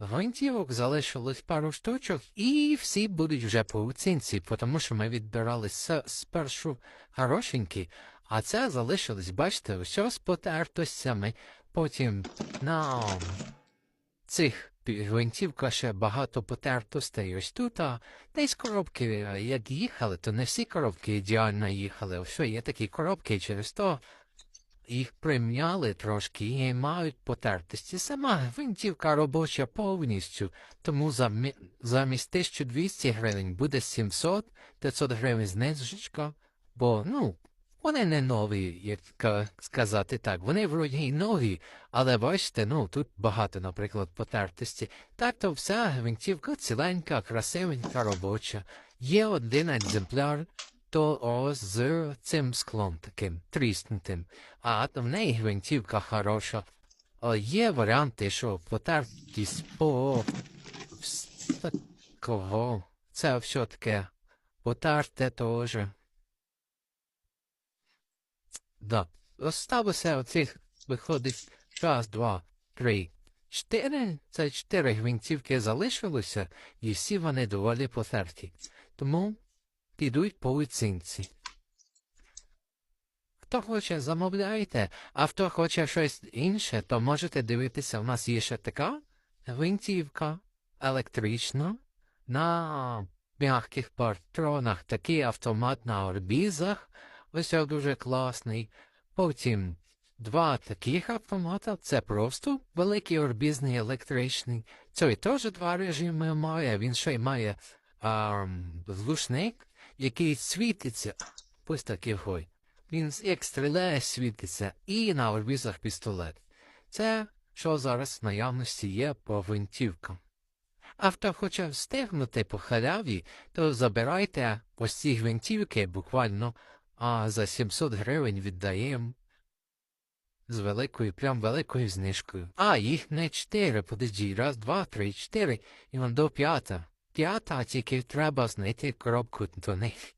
Гвинтівок залишилось пару штучок, і всі будуть вже по оцінці, тому що ми відбирали спершу хорошенькі, а це залишилось, бачите, все з потертостями. Потім на цих гвинтівках ще багато потертостей. Ось тут, а десь коробки, як їхали, то не всі коробки ідеально їхали. Ось є такі коробки, через то їх примняли трошки і мають потертості. Сама гвинтівка робоча повністю, тому замі- замість 1200 гривень буде 700, 500 гривень знижечка, бо, ну, вони не нові, як сказати так. Вони вроді й нові, але бачите, ну, тут багато, наприклад, потертості. Так то вся гвинтівка ціленька, красивенька, робоча. Є один екземпляр, то ось з цим склом таким тріснутим. А в неї гвинтівка хороша. А є варіанти, що потертість по такого. Це все таке. Потерте теж. Да. Осталося оцих виходить раз, два, три, чотири. Це чотири гвинтівки залишилося, і всі вони доволі потерті. Тому підуть по оцінці. Хто хоче, замовляйте, а хто хоче щось інше, то можете дивитися, у нас є ще така гвинтівка електрична на м'яких патронах, такий автомат на орбізах, ось це дуже класний. Потім два таких автомата, це просто великий орбізний електричний. Цей теж два режими має, він ще й має а, глушник, який світиться. Ось такий гой. Він як стріляє, світиться, і на орбізах пістолет. Це, що зараз в наявності є по гвинтівкам. А хто хоче встигнути по халяві, то забирайте ось ці гвинтівки буквально, а за 700 гривень віддаємо з великою, прям великою знижкою. А, їх не чотири, подожди, раз, два, три, чотири, і вам до п'ята. П'ята, тільки треба знайти коробку до них.